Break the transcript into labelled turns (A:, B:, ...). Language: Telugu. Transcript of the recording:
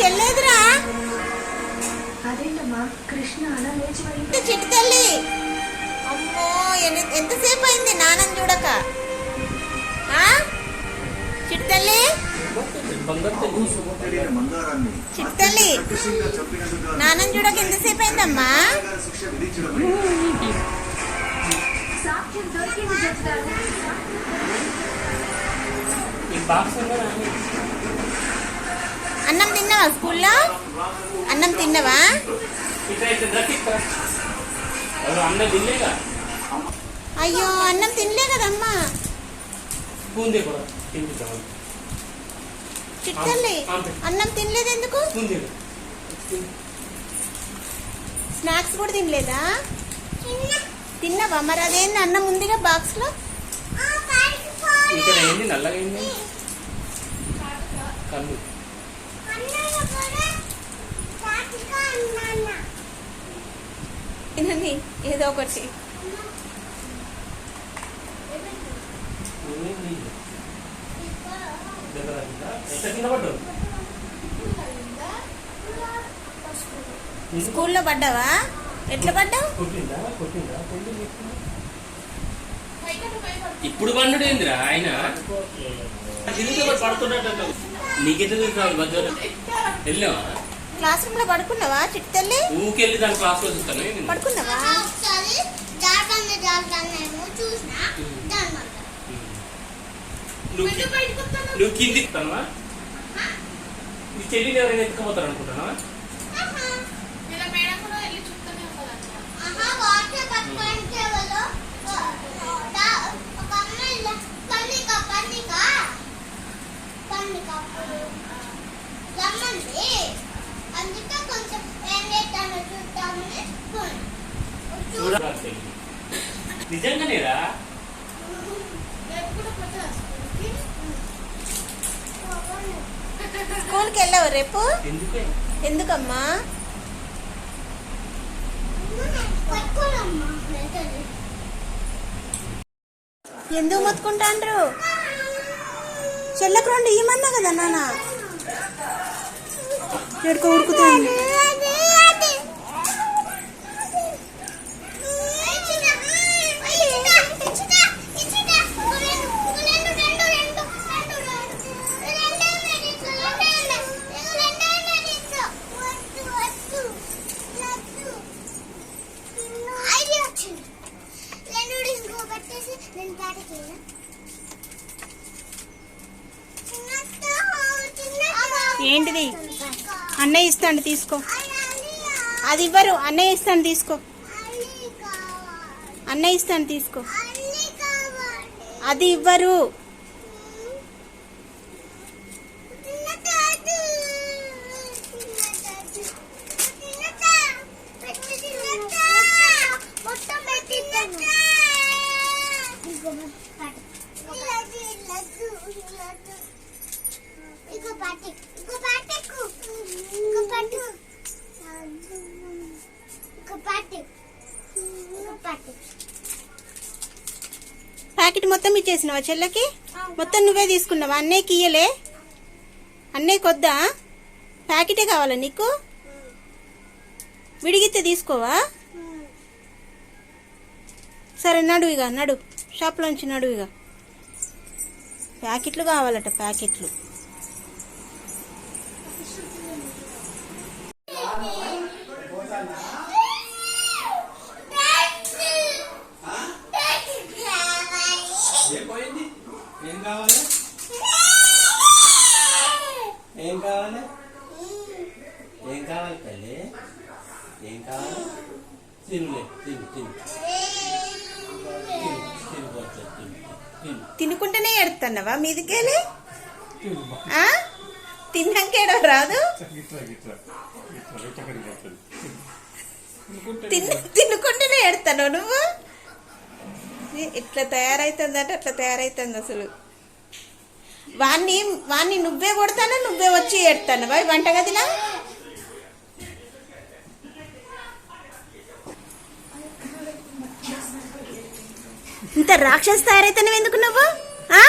A: చెల్లేదురా.
B: అదేంటమ్మా? కృష్ణ అలా లేచి వెళ్ళి
A: ఇంత చిట్టి తల్లి? అమ్మో ఎంతసేపు అయింది నాన్నని చూడక? ఆ? చిట్టి తల్లి? చిట్టి తల్లి నాన్నని చూడక ఎంతసేపు అయిందమ్మా
C: ఈ బాక్స్?
A: అన్నం తిన్నావా స్కూల్లో? అన్నం తిన్నావా? అయ్యో అన్నం తినలే కదమ్మా.
C: బూందీ కూడా తినిపిద్దాం
A: చిట్టి తల్లి అన్నం తినలేదు ఎందుకు? స్నాక్స్ కూడా తినలేదా? తిన్నావా? మరి అదేంది అన్నం ఉందిగా బాక్స్లో
C: ఇక్కడ ఏంది? నల్లగా ఏంది? కళ్ళు
A: తినని ఏదో ఒకటి. స్కూల్లో పడ్డావా? ఎట్లా పడ్డావు?
C: ఇప్పుడు పండుడు ఏందిరా ఆయన? పడుతున్నట్టు నీకెట్లా తెలుసు వెళ్ళావా?
A: క్లాస్ రూమ్లో పడుకున్నావా చిట్టి తల్లి?
C: ఊకెళ్ళి దాని క్లాస్లో చూస్తాను?
A: పడుకున్నావా?
D: ఒకసారి జాగ్రత్త జాగ్రత్త చూసిన
C: నువ్వు కిందికి వస్తావా నీ చెల్లిని ఎవరైనా ఎత్తుకుపోతారు అనుకుంటున్నావా నిజంగానేరా?
D: స్కూల్కి?
A: వెళ్ళావు రేపు?
C: ఎందుకే?
A: ఎందుకమ్మా? ఎందుకు మొత్తుకుంటాండ్రు? చెల్లకు రెండు ఇయ్యమన్నా కదా నాన్న. ఎడుకో ఉరుకుతుంది ఏంటిది? అన్నయ్య ఇస్తాను తీసుకో. అది ఇవ్వరు. అన్నయ్య ఇస్తాను తీసుకో. అన్నయ్య ఇస్తాను తీసుకో. అది ఇవ్వరు. ప్యాకెట్ మొత్తం ఇచ్చేసినావా చెల్లకి? మొత్తం నువ్వే తీసుకున్నావా? అన్నయ్యకి ఇయ్యలే? అన్నయ్యకి వద్దా? ప్యాకెటే కావాలా నీకు? విడిగితే తీసుకోవా? సరే నడు ఇక నడు. షాప్లోంచి నడు ఇక ప్యాకెట్లు కావాలట ప్యాకెట్లు.
E: ఏం కావాలి? ఏం కావాలి? ఏం కావాలి తల్లి? ఏం కావాలి? తినులే తిను
A: తినుకుంటేనే ఎడుతున్నావా మీదికెళ్ళి?
E: తిను
A: ఆ? తిన్నాక ఏడవ రాదు
E: గిట్లా గిట్లా గిట్లా వెచ్చకడి పోతుంది
A: తిన్న తినుకుంటేనే ఎడతాను నువ్వు? ఇట్లా తయారైతుందంటే అట్లా తయారైతుంది అసలు. వాణ్ణి వాణ్ణి నువ్వే కొడతాను నువ్వే వచ్చి ఎడతాను బాయ్ వంటగదిలా? ఇంత రాక్షసు తయారైతాను ఎందుకు నువ్వు? ఆ?